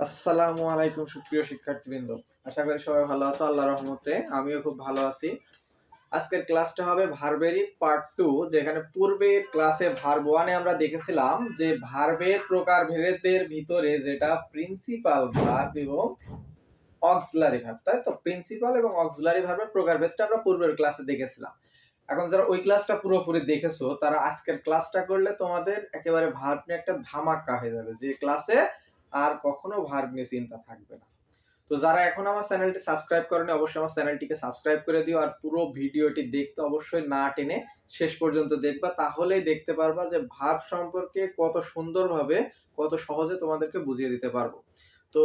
আসসালামু আলাইকুম সুপ্রিয় শিক্ষার্থীবৃন্দ। আশা করি সবাই ভালো আছো, আল্লাহ রহমতে। আমিও খুব ভালো আছি। আজকের ক্লাসটা হবে ভার্বেরই পার্ট টু যেখানে পূর্বের ক্লাসে ভার্ব ওয়ানে আমরা দেখেছিলাম যে ভার্বের প্রকার ভেদের ভিতরে যেটা প্রিন্সিপাল ভার্ব এবং অক্সিলারি ভার্ব তাই তো? প্রিন্সিপাল এবং অক্সিলারি ভার্বের প্রকারভেদটা আমরা পূর্বের ক্লাসে দেখেছিলাম। এখন যারা ওই ক্লাসটা পুরোপুরি দেখেছ, তারা আজকের ক্লাসটা করলে তোমাদের একেবারে ভার্ব নিয়ে একটা ধামাক্কা হয়ে যাবে। যে ক্লাসে আর কখনো ভার্ব নিয়ে চিন্তা থাকবে না। তো যারা এখন আমার চ্যানেলটি সাবস্ক্রাইব করেনি, অবশ্যই আমার চ্যানেলটিকে সাবস্ক্রাইব করে দিও আর পুরো ভিডিওটি দেখতে অবশ্যই না টেনে শেষ পর্যন্ত দেখবা, তাহলেই দেখতে পারবা যে ভার্ব সম্পর্কে কত সুন্দরভাবে, কত সহজে তোমাদেরকে বুঝিয়ে দিতে পারব। তো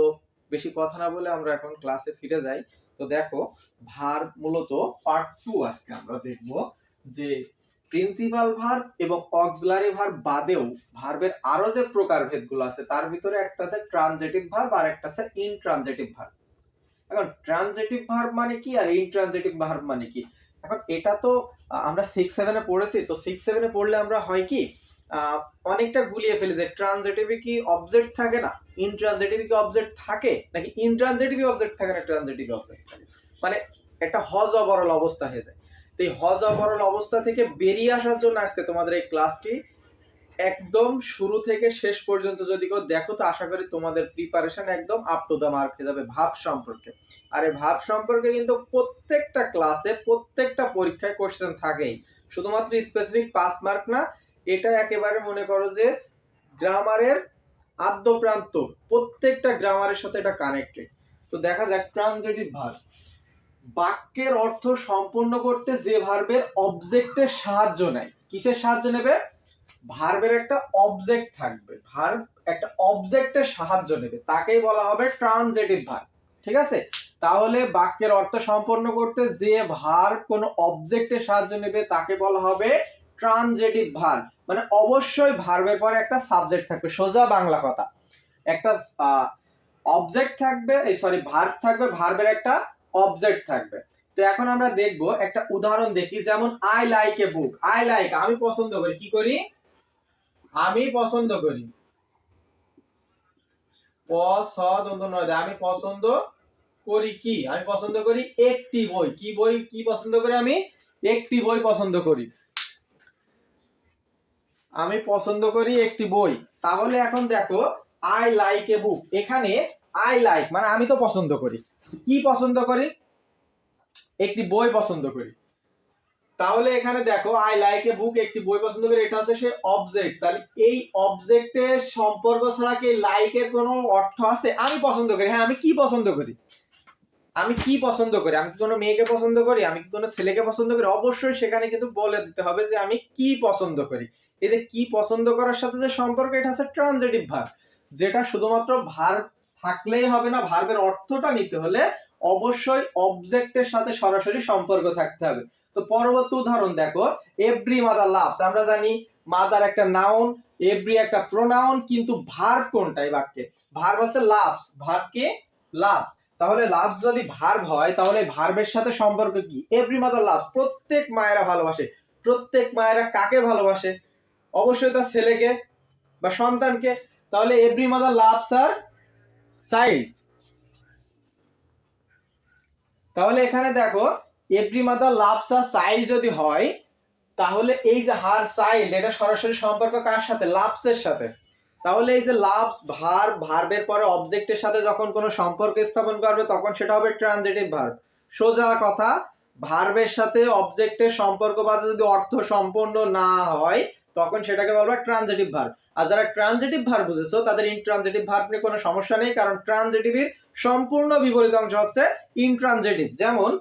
বেশি কথা না বলে আমরা এখন ক্লাসে ফিরে যাই। তো দেখো, ভার মূলত পার্ট টু আজকে আমরা দেখব যে প্রিন্সিপাল ভার্ব এবং অক্সিলারি ভার্ব বাদেও ভার্বের আরও যে প্রকারভেদগুলো আছে, তার ভিতরে একটা আছে ট্রানজেটিভ ভার্ব আর একটা আছে ইনট্রানজেটিভ ভার্ব এখন ট্রানজেটিভ ভার্ব মানে কি আর ইনট্রানজেটিভ ভার্ব মানে কি? এখন এটা তো আমরা সিক্স সেভেনে পড়েছি, তো সিক্স সেভেনে পড়লে আমরা হয় কি অনেকটা গুলিয়ে ফেলি যে ট্রানজেটিভে কি অবজেক্ট থাকে না? ইনট্রানজেটিভে কি অবজেক্ট থাকে? নাকি ইনট্রানজেটিভে অবজেক্ট থাকে না ট্রানজেটিভে অবজেক্ট থাকে? মানে একটা হজ অবরল অবস্থা হয়ে যায়। তো এই হজ অবরল অবস্থা থেকে বেরিয়ে আসার জন্য আজকে তোমাদের এই ক্লাসটি একদম শুরু থেকে শেষ পর্যন্ত যদি কেউ দেখো, তো আশা করি তোমাদের প্রিপারেশন একদম আপ টু দ্য মার্ক হয়ে যাবে ভাব সম্পর্কে। আর এই ভাব সম্পর্কে কিন্তু প্রত্যেকটা ক্লাসে প্রত্যেকটা পরীক্ষায় কোশ্চেন থাকেই। শুধুমাত্র স্পেসিফিক পাস মার্ক না, এটা একেবারে মনে করো যে গ্রামারের আদ্য প্রান্ত প্রত্যেকটা গ্রামারের সাথে এটা কানেক্টেড তো দেখা যাক ট্রানজেটিভ ভার্ব বাক্যের অর্থ সম্পূর্ণ করতে যে ভার্বের অবজেক্টের সাহায্য নেয়। কিসের সাহায্য নেবে? ভার্বের একটা অবজেক্ট থাকবে। ভার্ব একটা অবজেক্টের সাহায্য নেবে। তাকেই বলা হবে ট্রানজেটিভ ভার্ব ঠিক আছে? তাহলে বাক্যের অর্থ সম্পন্ন করতে যে ভার্ব কোনো অবজেক্টের সাহায্য নেবে, তাকে বলা হবে ট্রানজেটিভ ভার্ব মানে অবশ্যই ভার্বের পরে একটা সাবজেক্ট থাকবে। সোজা বাংলা কথা। একটা অবজেক্ট থাকবে, এই সরি ভার্ব থাকবে ভার্বের একটা অবজেক্ট থাকবে। তো এখন আমরা দেখব একটা উদাহরণ দেখি, যেমন I like a book I like আমি পছন্দ করি, কি করি? আমি পছন্দ করি। আমি পছন্দ করি কি? আমি পছন্দ করি একটি বই। কি বই, কি পছন্দ করি আমি? একটি বই পছন্দ করি। আমি পছন্দ করি একটি বই। তাহলে এখন দেখো আই লাইক এ বুক এখানে আই লাইক মানে আমি তো পছন্দ করি। কি পছন্দ করি? একটি বই পছন্দ করি। তাহলে এখানে দেখো আই লাইক এ বুক একটি বই পছন্দ করি, এটা হচ্ছে সে অবজেক্ট তাহলে এই অবজেক্টের সম্পর্ক ছাড়া কি লাইকের কোনো অর্থ আছে? আমি পছন্দ করি। হ্যাঁ আমি কি পছন্দ করি? আমি কি পছন্দ করি? আমি কি কোনো মেয়েকে পছন্দ করি? আমি কি কোনো ছেলেকে পছন্দ করি? অবশ্যই সেখানে কিন্তু বলে দিতে হবে যে আমি কি পছন্দ করি। এই যে কি পছন্দ করার সাথে যে সম্পর্ক, এটা হচ্ছে ট্রানজেটিভ ভার্ব যেটা শুধুমাত্র ভার্ব থাকলেই হবে না ভার্বের অর্থটা নিতে হলে অবশ্যই অবজেক্টের সাথে সরাসরি সম্পর্ক থাকতে হবে। তো পরবর্তী উদাহরণ দেখো এভরি মাদার লাভস আমরা জানি মাদার একটা নাউন এভরি একটা প্রোনাউন কিন্তু ভার্ব কোনটা এই বাক্যে? ভার্ব হচ্ছে লাভস ভার্ব কি? লাভস তাহলে লাভস যদি ভার্ব হয়, তাহলে ভার্বের সাথে সম্পর্ক কি? এভরি মাদার লাভস প্রত্যেক মায়েরা ভালোবাসে। প্রত্যেক মায়েরা কাকে ভালোবাসে? অবশ্যই তার ছেলেকে বা সন্তানকে। তাহলে every mother loves her child তাহলে এখানে দেখো every mother loves her child যদি হয়, তাহলে এই যে হার চাইল্ড এটা সরাসরি সম্পর্ক কার সাথে? লাভসের সাথে। তাহলে এই যে লাভস ভার ভার্বের পরে অবজেক্টের সাথে যখন কোনো সম্পর্ক স্থাপন করবে, তখন সেটা হবে ট্রানজিটিভ ভার্ব সোজা কথা ভার্বের সাথে অবজেক্টের সম্পর্ক বাদে যদি অর্থ সম্পূর্ণ না হয় তখন সেটাকে বলবে ট্রানজিটিভ ভার্ব আর যারা ট্রানজিটিভ ভার্ব বুঝেছ, তাদের ইনট্রানজিটিভ ভার্ব নিয়ে কোনো সমস্যা নেই, কারণ ট্রানজিটিভের সম্পূর্ণ বিপরীত অংশ হচ্ছে ইনট্রানজিটিভ যেমন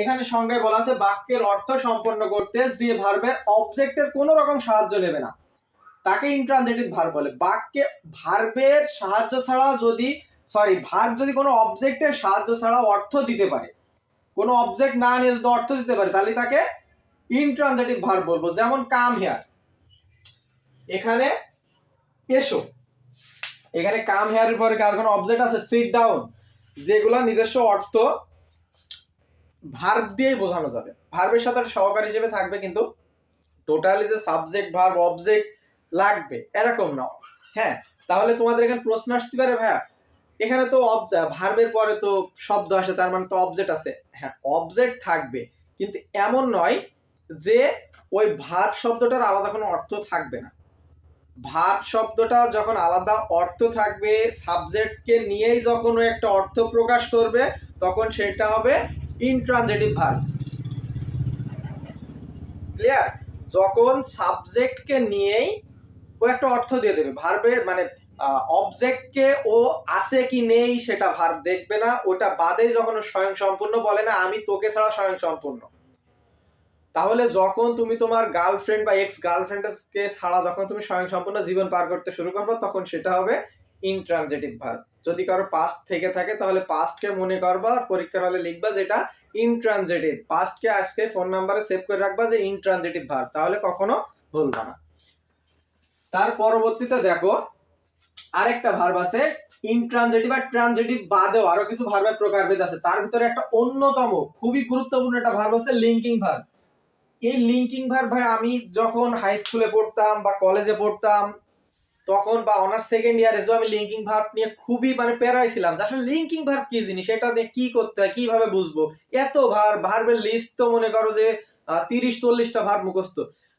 এখানে সংজ্ঞায় বলা আছে বাক্যের অর্থ সম্পন্ন করতে যে ভার্বের অবজেক্টের কোনো রকম সাহায্য নেবে না। তাকে ইনট্রানজিটিভ ভার্ব বলে। বাক্যে ভার্বের সাহায্য ছাড়া যদি সরি ভার্ব যদি কোনো অবজেক্টের সাহায্য ছাড়া অর্থ দিতে পারে, কোনো অবজেক্ট না নিয়ে যদি অর্থ দিতে পারে, তাহলে তাকে ইনট্রানজিটিভ ভার্ব বলব। যেমন কাম হেয়ার। এখানে এসো। এখানে কাম হেয়ারের পরে কার কোনো অবজেক্ট আছে? সিট ডাউন যেগুলা নিজস্ব অর্থ ভার্ব দিয়েই বোঝানো যাবে। ভার্বের সাথে সহকারী হিসেবে থাকবে কিন্তু টোটালি যে সাবজেক্ট ভার্ব অবজেক্ট লাগবে। এরকম না। হ্যাঁ তাহলে তোমাদের এখানে প্রশ্ন আসতে পারে, ভাইয়া। এখানে তো ভার্বের পরে তো শব্দ আসে, তার মানে তো অবজেক্ট আছে। হ্যাঁ অবজেক্ট থাকবে, কিন্তু এমন নয় যে ওই ভার্ব শব্দটার আলাদা কোনো অর্থ থাকবে না। ভার্ব শব্দটা যখন আলাদা অর্থ থাকবে, সাবজেক্টকে নিয়েই যখন একটা অর্থ প্রকাশ করবে, তখন সেটা হবে ইনট্রানজেটিভ ভার্ব ক্লিয়ার যখন সাবজেক্টকে নিয়েই ও একটা অর্থ দিয়ে দেবে ভার্বের মানে অবজেক্টকে ও আছে কি নেই সেটা ভার্ব দেখবে না, ওটা বাদে যখন স্বয়ং সম্পূর্ণ বলে না, আমি তোকে ছাড়া স্বয়ং সম্পূর্ণ তাহলে যখন তুমি তোমার গার্লফ্রেন্ড বা এক্স গার্লফ্রেন্ডকে ছাড়া যখন তুমি স্বয়ং সম্পূর্ণ জীবন পার করতে শুরু করবে, তখন সেটা হবে ইনট্রানজেটিভ ভার্ব যদি কারও পাস্ট থেকে থাকে, তাহলে পাস্টকে মনে করবা, পরীক্ষার হলে লিখবা যেটা ইনট্রানজেটিভ পাস্টকে আজকে ফোন নাম্বারে সেভ করে রাখবা যে ইনট্রানজেটিভ ভার্ব তাহলে কখনো ভুলবা না। তার পরবর্তীতে দেখো, আরেকটা ভার্ব আছে ইনট্রানজেটিভ আর ট্রানজেটিভ বাদেও আরও কিছু ভার্বের প্রকারভেদ আছে। তার ভিতরে একটা অন্যতম, খুবই গুরুত্বপূর্ণ একটা ভার্ব আছে লিঙ্কিং ভার্ব এই লিঙ্কিং ভার্ব ভাই, আমি যখন হাই স্কুলে পড়তাম বা কলেজে পড়তাম, তখন বা অনার্স সেকেন্ড ইয়ারে যে আমি লিঙ্কিং ভার্ব নিয়ে খুবই মানে প্যারাই ছিলাম যে আসলে লিঙ্কিং ভার্ব কি জিনিস, এটা দিয়ে কি করতে হয়, কীভাবে বুঝব? এত ভার ভার্বের লিস্ট তো মনে করো যে তিরিশ চল্লিশটা ভার্ব মুখস্থ।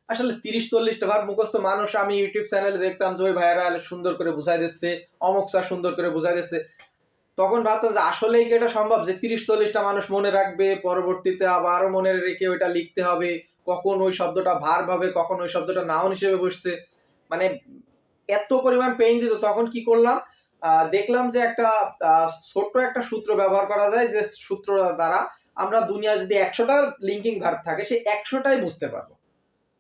আসলে তিরিশ চল্লিশটা ভার্ব মুখস্থ মানুষ আমি ইউটিউব চ্যানেলে দেখতাম, যে ওই ভাইয়েরা সুন্দর করে বুঝাই দিচ্ছে, অমুক স্যার সুন্দর করে বুঝাই দিচ্ছে। তখন ভাবতাম যে আসলেই কি এটা সম্ভব যে তিরিশ চল্লিশটা মানুষ মনে রাখবে, পরবর্তীতে আবারও মনে রেখে ওইটা লিখতে হবে। কখন ওই শব্দটা ভার্ব হবে কখন ওই শব্দটা নাউন হিসেবে বসছে। মানে এত পরিমাণ পেইন দিত। তখন কি করলাম? দেখলাম যে একটা ছোট্ট একটা সূত্র ব্যবহার করা যায় যে সূত্র দ্বারা আমরা দুনিয়া যদি একশোটা লিঙ্কিং ভার্ব থাকে, সেই একশোটাই বুঝতে পারব।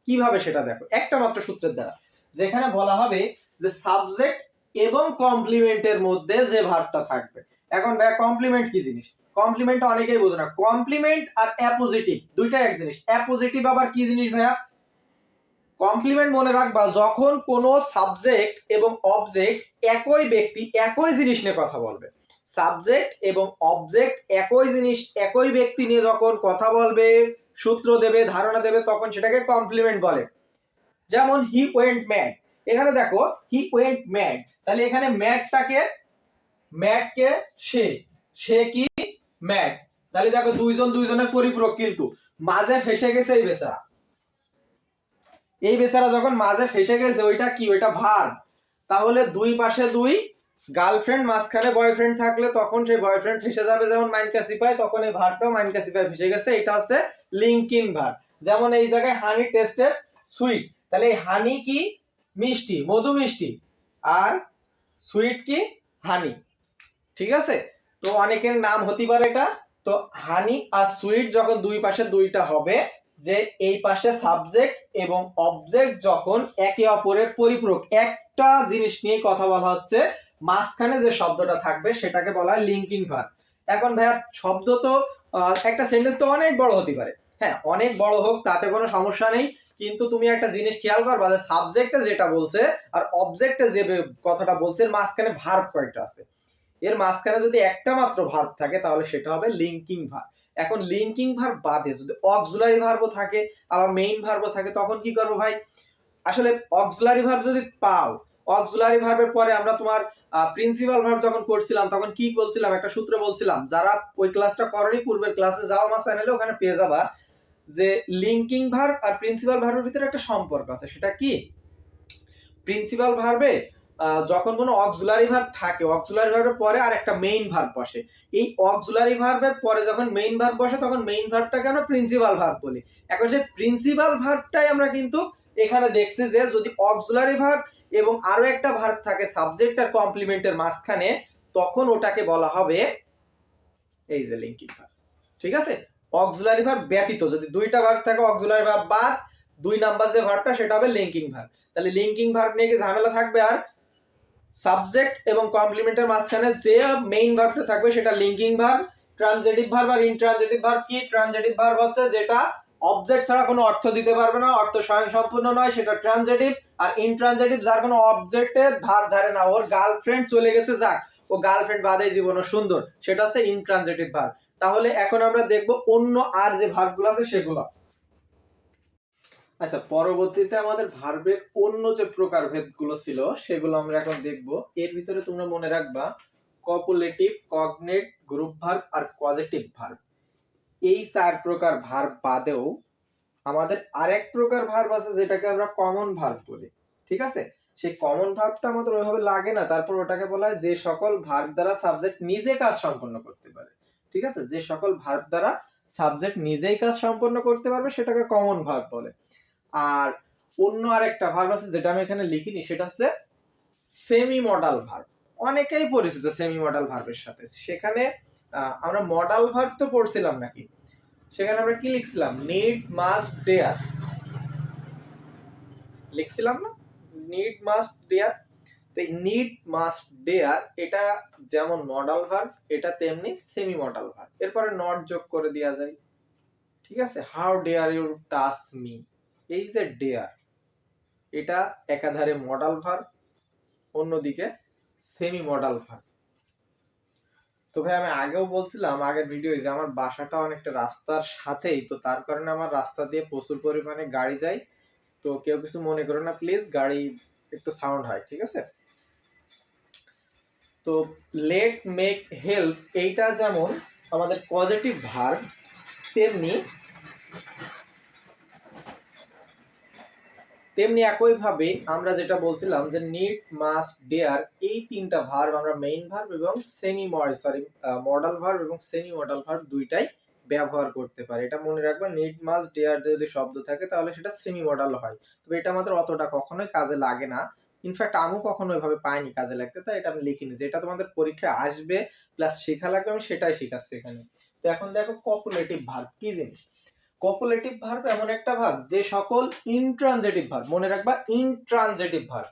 কীভাবে সেটা দেখো? একটা মাত্র সূত্রের দ্বারা। যেখানে বলা হবে যে সাবজেক্ট এবং কমপ্লিমেন্টের মধ্যে যে ভার্বটা থাকবে। এখন ভাই কমপ্লিমেন্ট কি জিনিস? কমপ্লিমেন্ট অনেকেই বোঝে না। কমপ্লিমেন্ট আর অ্যাপোজিটিভ দুইটা এক জিনিস। অ্যাপোজিটিভ আবার কি জিনিস ভাইয়া? কমপ্লিমেন্ট মনে রাখবা, যখন কোনো সাবজেক্ট এবং অবজেক্ট একই ব্যক্তি একই জিনিস নিয়ে কথা বলবে। সাবজেক্ট এবং অবজেক্ট একই জিনিস, একই ব্যক্তি নিয়ে যখন কথা বলবে, সূত্র দেবে, ধারণা দেবে, তখন সেটাকে কমপ্লিমেন্ট বলে। যেমন হি ওয়েন্ট ম্যাড এখানে দেখো হি ওয়েন্ট ম্যাড তাহলে এখানে ম্যাডটাকে ম্যাডকে সে সে কি ম্যাড তাহলে দেখো দুইজন দুইজনের পরিপূরক কিন্তু। মাঝে ফেসে গেছে এই বেচারা। এই বেচারা যখন মাঝে ফেসে গেছে, ওইটা কি? ওইটা ভার। তাহলে দুই পাশে দুই, গার্লফ্রেন্ড মাঝখানে বয়ফ্রেন্ড থাকলে তখন সেই বয়ফ্রেন্ড ফেসে যাবে যেমন মাইনকা সিপাই তখন এই ভারটাও মাইনকা সিপাই ফেসে গেছে। এটা হচ্ছে লিঙ্কিন ভার। যেমন এই জায়গায় হানি টেস্টেড সুইট। তাহলে এই হানি কি? মিষ্টি, মধু মিষ্টি। আর সুইট কি? হানি। ঠিক আছে? তো অনেকের নাম হতে পারে এটা। তো হানি আর সুইট যখন দুই পাশে দুইটা হবে, যে এই পাশে সাবজেক্ট এবং অবজেক্ট যখন একে অপরের পরিপূরক, একটা জিনিস নিয়ে কথা বলা হচ্ছে, মাঝখানে যে শব্দটা থাকবে সেটাকে বলা হয় লিঙ্কিং ভার্ব। এখন ভাইয়া, শব্দ তো একটা সেন্টেন্স তো অনেক বড় হতে পারে। হ্যাঁ অনেক বড় হোক, তাতে কোনো সমস্যা নেই। কিন্তু তুমি একটা জিনিস খেয়াল করবা যে সাবজেক্টে যেটা বলছে আর অবজেক্টে যে কথাটা বলছে মাঝখানে ভার্ব কয়েকটা আছে। এর মাঝখানে যদি একটা মাত্র ভার্ব থাকে, তাহলে সেটা হবে লিঙ্কিং ভার্ব এখন লিঙ্কিং ভার্ব বাদে যদি অক্সুলারি ভার্বও থাকে, আবার মেইন ভার্বও থাকে, তখন কি করব ভাই? আসলে অক্সুলারি ভার্ব যদি পাও অক্সুলারি ভার্বের পরে আমরা তোমার প্রিন্সিপাল ভার্ব যখন করছিলাম, তখন কি বলছিলাম? একটা সূত্র বলছিলাম, যারা ওই ক্লাসটা করেনি, পূর্বের ক্লাসে যাও আমার চ্যানেলে ওখানে পেয়ে যাবা যে লিঙ্কিং ভার্ব আর প্রিন্সিপাল ভার্বের ভিতরে একটা সম্পর্ক আছে। সেটা কি? প্রিন্সিপাল ভার্বে যখন কোনো অক্সুলারি ভার্ব থাকে অক্সুলারি ভার্বের পরে আর একটা মেইন ভার্ব বসে। এই অক্সুলারি ভার্বের পরে যখন মেইন ভার্ব বসে, তখন মেইন ভার্বটাকে আমরা প্রিন্সিপাল ভার্ব বলি। এখন সেই প্রিন্সিপাল ভার্বটাই আমরা কিন্তু এখানে দেখছি যে, যদি অক্সুলারি ভার্ব এবং আরও একটা ভার্ব থাকে সাবজেক্ট আর কমপ্লিমেন্টের মাঝখানে, তখন ওটাকে বলা হবে এই যে লিঙ্কিং ভার্ব ঠিক আছে? অক্সুলারি ভার্ব ব্যতীত, যদি দুইটা ভার্ব থাকে অক্সুলারি ভার্ব বাদ, দুই নাম্বার যে ভার্বটা সেটা হবে লিঙ্কিং ভার্ব তাহলে লিঙ্কিং ভার্ব নিয়ে কি ঝামেলা থাকবে আর সাবজেক্ট এবং কমপ্লিমেন্টের মাঝখানে যে মেইন ভার্বটা থাকবে সেটা লিঙ্কিং ভার্ব ট্রানজেটিভ ভার্ব আর ইনট্রানজেটিভ ভার্ব কি ট্রানজেটিভ ভার্ব হচ্ছে? যেটা অবজেক্ট ছাড়া কোনো অর্থ দিতে পারবে না, অর্থ স্বয়ং সম্পূর্ণ নয়, সেটা ট্রানজেটিভ আর ইনট্রানজেটিভ যার কোনো অবজেক্টের ধার ধারে না, ওর গার্লফ্রেন্ড চলে গেছে, যাক। ও গার্লফ্রেন্ড বাদে জীবন সুন্দর। সেটা হচ্ছে ইনট্রানজেটিভ ভার্ব তাহলে এখন আমরা দেখব অন্য আর যে ভার্বগুলো আছে সেগুলো। আচ্ছা পরবর্তীতে আমাদের ভার্বের অন্য যে প্রকার ভেদগুলো ছিল, সেগুলো আমরা এখন দেখব। এর ভিতরে তোমরা মনে রাখবা কপুলেটিভ কগনেট গ্রুপ ভার্ব আর পজিটিভ ভার্ব এই চার প্রকার ভার্ব বাদেও আমাদের আরেক প্রকার ভার্ব আছে যেটাকে আমরা কমন ভার্ব বলি, ঠিক আছে? সেই কমন ভার্বটা আমাদের ওইভাবে লাগে না, তারপর ওটাকে বলা হয় যে সকল ভার্ব দ্বারা সাবজেক্ট নিজে কাজ সম্পন্ন করতে পারে, ঠিক আছে? যে সকল ভার্ব দ্বারা সাবজেক্ট নিজেই কাজ সম্পন্ন করতে পারবে, সেটাকে কমন ভার্ব বলে। আর অন্য আরেকটা ভার্ব আছে যেটা আমি এখানে লিখিনি, সেটা হচ্ছে সেমি মডাল ভার্ব অনেকেই পরিচিত সেমি মডাল ভার্বের সাথে। সেখানে আমরা মডাল ভার্ব তো পড়ছিলাম নাকি? সেখানে আমরা কি লিখছিলাম? নিড মাস্ট ডেয়ার লিখছিলাম না? নিড মাস্ট ডেয়ার তো এই নিড মাস্ট ডেয়ার এটা যেমন মডাল ভার্ব এটা তেমনি সেমি মডাল ভার্ব এরপরে নট যোগ করে দেওয়া যায়। ঠিক আছে? How dare you touch me এই যে ডেয়ার এটা একাধারে মডাল ভার্ব অন্যদিকে সেমি মডাল ভার্ব তো ভাই, আমি আগেও বলছিলাম, আগের ভিডিও যে আমার বাসাটা অনেকটা রাস্তার সাথেই, তো তার কারণে আমার রাস্তা দিয়ে প্রচুর পরিমাণে গাড়ি যায়। তো কেউ কিছু মনে করো না প্লিজ গাড়ি একটু সাউন্ড হয়, ঠিক আছে? তো লেট মেক হেল্প এইটা যেমন আমাদের পজিটিভ ভার্ব তেমনি তেমনি একইভাবে আমরা যেটা বলছিলাম যে নিড মাস্ট ডেয়ার এই তিনটা ভার্ব আমরা মেইন ভার্ব এবং সেমি সরি মডাল ভার্ব এবং সেমি মডাল ভার্ব দুইটাই ব্যবহার করতে পারি। এটা মনে রাখবেন নিড মাস্ট ডেয়ার যদি শব্দ থাকে তাহলে সেটা সেমি মডাল হয়। তবে এটা আমাদের অতটা কখনোই কাজে লাগে না। ইনফ্যাক্ট আমিও কখনো ওইভাবে পাইনি কাজে লাগতে, তাই এটা আমি লিখিনি। যেটা তোমাদের পরীক্ষায় আসবে প্লাস শেখা লাগবে, আমি সেটাই শেখাচ্ছি এখানে। তো এখন দেখো কপুলেটিভ ভার্ব কি জিনিস? কপুলেটিভ ভার্ব এমন একটা ভার্ব যে সকল ইনট্রানজেটিভ ভার্ব মনে রাখবা ইনট্রানজেটিভ ভার্ব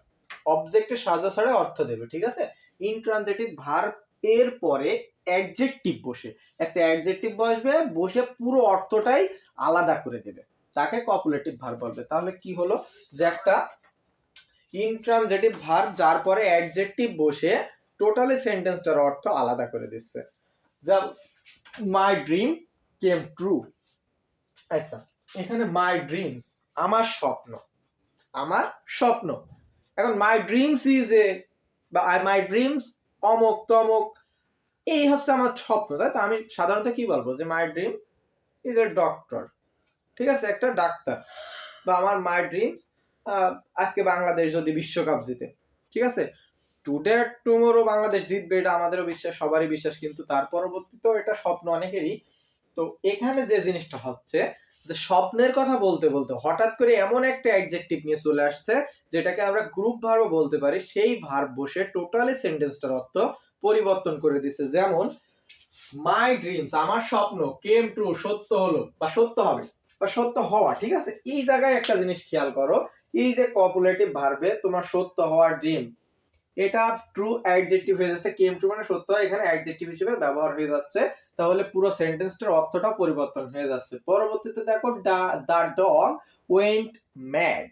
অবজেক্টের সাজা ছাড়া অর্থ দেবে, ঠিক আছে? ইনট্রানজেটিভ ভার্ব এর পরে অ্যাডজেক্টিভ বসে। একটা অ্যাডজেক্টিভ বসবে, বসে পুরো অর্থটাই আলাদা করে দেবে। তাকে কপুলেটিভ ভার্ব বলবে। তাহলে কি হলো? যে একটা ইনট্রানজেটিভ ভার্ব যার পরে অ্যাডজেক্টিভ বসে টোটালি সেন্টেন্সটার অর্থ আলাদা করে দিচ্ছে। মাই ড্রিম কেম ট্রু আচ্ছা এখানে মাই ড্রিমস আমার স্বপ্ন আমার স্বপ্ন। এখন মাই ড্রিমস ইজ এ বা মাই ড্রিমস অমক, তমক, এই হচ্ছে আমার স্বপ্ন, তাই তো? আমি সাধারণত কি বলব? যে my dream is a doctor ঠিক আছে? একটা ডাক্তার। বা আমার মাই ড্রিমস আজকে বাংলাদেশ যদি বিশ্বকাপ জিতে, ঠিক আছে? টুডে টুমোরো বাংলাদেশ জিতবে, এটা আমাদেরও বিশ্বাস, সবারই বিশ্বাস, কিন্তু তার পরবর্তীতেও এটা স্বপ্ন অনেকেরই তো এখানে যে জিনিসটা হচ্ছে যে স্বপ্নের কথা বলতে বলতে হঠাৎ করে এমন একটা অ্যাডজেক্টিভ নিয়ে চলে আসছে যেটাকে আমরা গ্রুপ ভার্ব বলতে পারি। সেই ভার্ব বসে টোটালি সেন্টেন্সটার অর্থ পরিবর্তন করে দিছে। যেমন মাই ড্রিমস আমার স্বপ্ন কেম ট্রু সত্য হলো বা সত্য হবে বা সত্য হওয়া। ঠিক আছে? এই জায়গায় একটা জিনিস খেয়াল করো। এই যে কপুলেটিভ ভার্বে তোমার সত্য হওয়ার ড্রিম এটা ট্রু অ্যাডজেক্টিভ হয়ে যাচ্ছে কেম ট্রু মানে সত্য, এখানে অ্যাডজেক্টিভ হিসেবে ব্যবহার হয়ে যাচ্ছে। তাহলে পুরো সেন্টেন্সটার অর্থটা পরিবর্তন হয়ে যাচ্ছে। পরবর্তীতে দেখো the dog went mad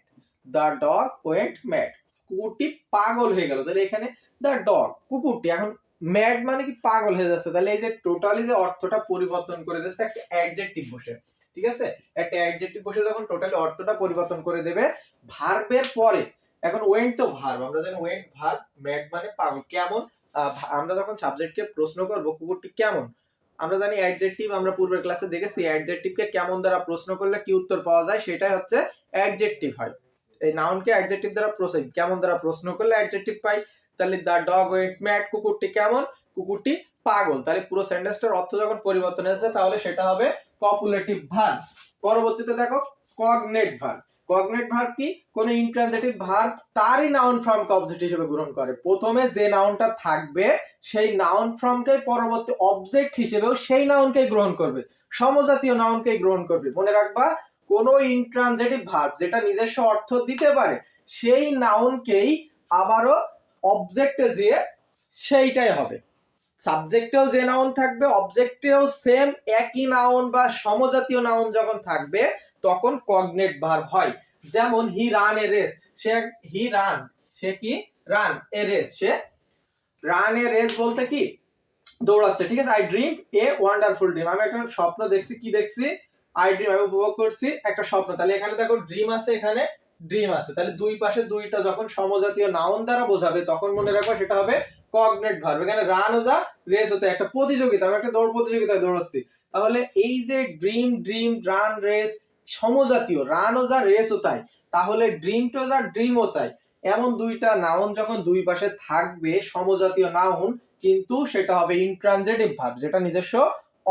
the dog went mad কুকুরটি পাগল হয়ে গেল। তাহলে এখানে দা ডগ কুকুরটি, এখন ম্যাড মানে কি পাগল হয়ে যাচ্ছে? তাহলে এই যে টোটালি যে অর্থটা পরিবর্তন করে যাচ্ছে একটা অ্যাডজেক্টিভ বসে। ঠিক আছে? একটা অ্যাডজেক্টিভ বসে যখন টোটালি অর্থটা পরিবর্তন করে দেবে ভার্বের পরে এখন ওয়েন্ট তো ভার্ব আমরা জানি ওয়েন্ট ভার্ব ম্যাড মানে পাগল, কেমন? আমরা যখন সাবজেক্টকে প্রশ্ন করব, কুকুরটি কেমন? আমরা জানি অ্যাডজেক্টিভ আমরা পূর্বের ক্লাসে দেখেছি অ্যাডজেক্টিভকে কেমন দ্বারা প্রশ্ন করলে কি উত্তর পাওয়া যায়? সেটাই হচ্ছে অ্যাডজেক্টিভ হয়। এই নাউনকে অ্যাডজেক্টিভ দ্বারা প্রশ্ন, কেমন দ্বারা প্রশ্ন করলে অ্যাডজেক্টিভ পাই? তাহলে দ্য ডগ ওয়েন্ট ম্যাড কুকুরটি কেমন? কুকুরটি পাগল। তাহলে পুরো সেন্টেন্সটার অর্থ যখন পরিবর্তন হয়েছে তাহলে সেটা হবে কপুলেটিভ ভার্ব পরবর্তীতে দেখো কগনেট ভার্ব কগনেট ভার্ব কি? কোন ইন্ট্রানজেটিভ ভার্ব তারই নাউন ফর্ম কে অবজেক্ট হিসেবে গ্রহণ করে। প্রথমে যে নাউনটা থাকবে, সেই নাউন ফর্মকে পরবর্তী অবজেক্ট হিসেবেও সেই নাউনকেই গ্রহণ করবে। সমজাতীয় নাউনকেই গ্রহণ করবে। মনে রাখবা, কোন ইন্ট্রানজেটিভ ভার্ব যেটা নিজস্ব অর্থ দিতে পারে, সেই নাউনকেই আবারও অবজেক্টে দিয়ে সেইটাই হবে। সাবজেক্টেও যে নাউন থাকবে অবজেক্টেও সেম একই নাউন বা সমজাতীয় নাউন যখন থাকবে তখন কগনেট ভার্ব হয়। যেমন, হি রান এ রেস। সে, হি রান। সে কি? Run a race. Say run a race বলতে কি? দৌড়াচ্ছে। ঠিক আছে? I dream a wonderful dream. আমি একটা স্বপ্ন দেখছি। কি দেখছি? আই ড্রিম, আমি উপভোগ করছি একটা স্বপ্ন। তাহলে এখানে দেখো, ড্রিম আছে, এখানে ড্রিম আছে। তাহলে দুই পাশে দুইটা যখন সমজাতীয় নাউন দ্বারা বোঝাবে, তখন মনে রাখো, সেটা হবে কগনেট ভার্ব এখানে রান যা রেস হতে একটা প্রতিযোগিতা, আমি একটা দৌড় প্রতিযোগিতায় দৌড়াচ্ছি। তাহলে এই যে ড্রিম ড্রিম রান রেস সমজাতীয় রান ও যা রেস ও তাই। তাহলে ড্রিম তো যা ড্রিমও তাই। এমন দুইটা নাউন যখন দুই পাশে থাকবে, সমজাতীয় নাউন কিন্তু সেটা হবে ইনট্রানজেটিভ ভার্ব যেটা নিজস্ব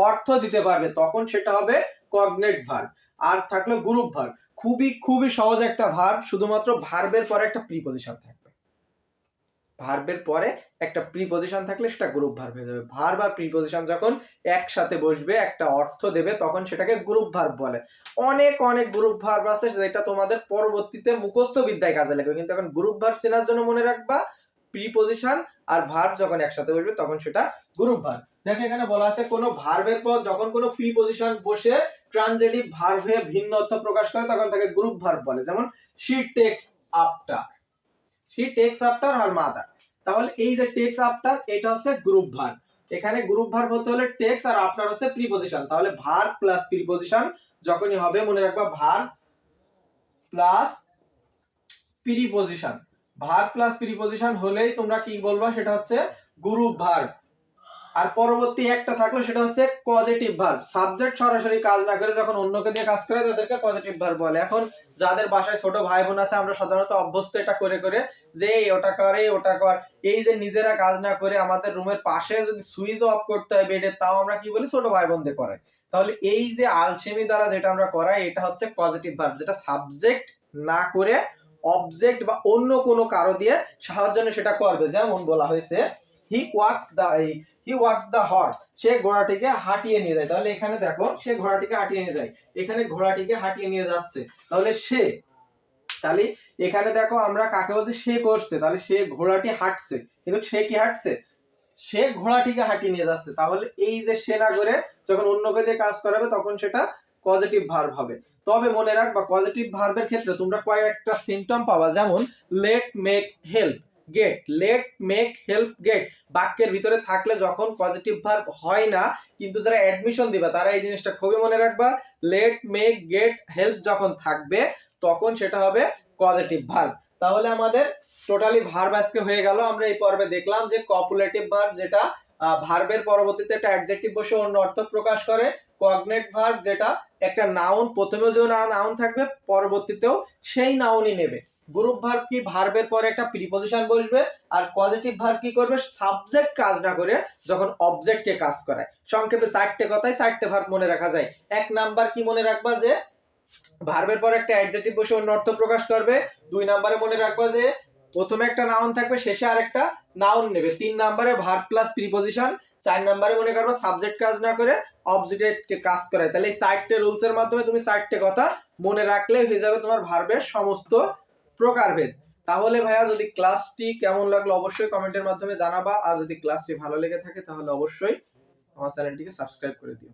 অর্থ দিতে পারবে। তখন সেটা হবে কগনেট ভার্ব আর থাকল গ্রুপ ভার্ব খুবই খুবই সহজ একটা ভার্ব শুধুমাত্র ভার্বের পরে একটা প্রিপোজিশন থাকবে ভার্বের পরে একটা প্রিপজিশন থাকলে সেটা গ্রুপ ভার্ব হয়ে যাবে। ভার্ব আর প্রিপজিশন যখন একসাথে বসবে, একটা অর্থ দেবে, তখন সেটাকে গ্রুপ ভার্ব বলে। অনেক অনেক গ্রুপ ভার্ব আছে যেটা তোমাদের পরবর্তীতে মুখস্থ বিদ্যায় কাজে লাগবে। কিন্তু এখন গ্রুপ ভার্ব চেনার জন্য মনে রাখবা প্রিপজিশন আর ভার্ব যখন একসাথে বসবে, তখন সেটা গ্রুপ ভার্ব দেখো এখানে বলা আছে, কোনো ভার্বের পর যখন কোনো প্রিপজিশন বসে ট্রানজেটিভ ভার্ব হয়ে ভিন্ন অর্থ প্রকাশ করে, তখন তাকে গ্রুপ ভার্ব বলে। যেমন she takes after she takes after her mother তাহলে এই যে টেক্স আফটার এটা হচ্ছে গ্রুপ ভার এখানে গ্রুপ ভার বলতে হলে টেক্স আর আফটার হচ্ছে প্রিপোজিশন তাহলে ভার প্লাস প্রিপোজিশন যখনই হবে, মনে রাখবা verb plus preposition verb plus preposition হলেই তোমরা কি বলবা, সেটা হচ্ছে গ্রুপ ভার্ব আর পরবর্তী একটা থাকল, সেটা হচ্ছে পজিটিভ ভার্ব সাবজেক্ট সরাসরি কাজ না করে যখন অন্যকে দিয়ে কাজ করে, তাদেরকে পজিটিভ ভার্ব বলে। এখন যাদের বাসায় ছোট ভাই বোন আছে, আমরা সাধারণত অভ্যস্ত এটা করে করে যে ওটা কর, এই ওটা কর। এই যে নিজেরা কাজ না করে আমাদের রুমের পাশে যদি সুইচ অফ করতে হয় বেডে তাও আমরা কি বলি? ছোট ভাই বোনদের করে তাহলে এই যে আলসেমি দ্বারা যেটা আমরা করাই, এটা হচ্ছে পজিটিভ ভার্ব যেটা সাবজেক্ট না করে অবজেক্ট বা অন্য কোনো কারও দিয়ে সাহায্য সেটা করবে। যেমন বলা হয়েছে he walks the he walks the horse সে ঘোড়াটিকে হাঁটিয়ে নিয়ে যায়। তাহলে এখানে দেখো, সে ঘোড়াটিকে হাঁটিয়ে নিয়ে যায়। এখানে ঘোড়াটিকে হাঁটিয়ে নিয়ে যাচ্ছে। তাহলে সে, তাহলে এখানে দেখো আমরা কাকে বলছি? সে করছে। তাহলে সে ঘোড়াটি হাঁটছে। কিন্তু সে কি হাঁটছে? সে ঘোড়াটিকে হাঁটিয়ে নিয়ে যাচ্ছে। তাহলে এই যে সে না করে, যখন অন্যকে দিয়ে কাজ করাবে, তখন সেটা পজিটিভ ভার্ব হবে। তবে মনে রাখবা পজিটিভ ভার্বের ক্ষেত্রে তোমরা কয়েকটা সিমটম পাবা। যেমন let make help get let make help get বাক্যের ভিতরে থাকলে যখন পজিটিভ ভার্ব হয় না, কিন্তু যারা অ্যাডমিশন দিবা, তারা এই জিনিসটা খুবই মনে রাখবা লেট মেক গেট হেল্প যখন থাকবে, তখন সেটা হবে পজিটিভ ভার্ব তাহলে আমাদের টোটালি ভার্ব আজকে হয়ে গেল, আমরা এই পর্বে দেখলাম যে কপুলেটিভ ভার্ব যেটা ভার্বের পরবর্তীতে একটা অ্যাডজেক্টিভ বসে অন্য অর্থ প্রকাশ করে কগনেট ভার্ব যেটা একটা নাউন প্রথমেও যে নাউন থাকবে, পরবর্তীতেও সেই নাউনই নেবে। গ্রুপ ভার্ব কি ভার্বের পরে একটা প্রিপজিশন বসবে আর পজিটিভ ভার্ব কি করবে? সাবজেক্ট কাজ না করে যখন অবজেক্টকে কাজ করায়। সংক্ষেপে চারটে কথায় চারটে ভার্ব মনে রাখা যায়। এক নাম্বার কি মনে রাখবা যে ভার্বের পর একটা অ্যাডজেক্টিভ বসে অন্য অর্থ প্রকাশ করবে। দুই নাম্বারে মনে রাখবা যে, প্রথমে একটা নাউন থাকবে, শেষে আরেকটা নাউন নেবে। তিন নাম্বারে ভার্ব প্লাস প্রিপজিশন চার নাম্বারে মনে করবা সাবজেক্ট কাজ না করে অবজেক্টকে কাজ করায়। তাহলে এই চারটে রুলস এর মাধ্যমে তুমি চারটে কথা মনে রাখলে হয়ে যাবে তোমার ভার্বের সমস্ত প্রকারভেদ তাহলে ভাইয়া যদি ক্লাসটি কেমন লাগল অবশ্যই কমেন্টের মাধ্যমে জানাবা। আর যদি ক্লাসটি ভালো লেগে থাকে তাহলে অবশ্যই আমার চ্যানেলটিকে সাবস্ক্রাইব করে দিও।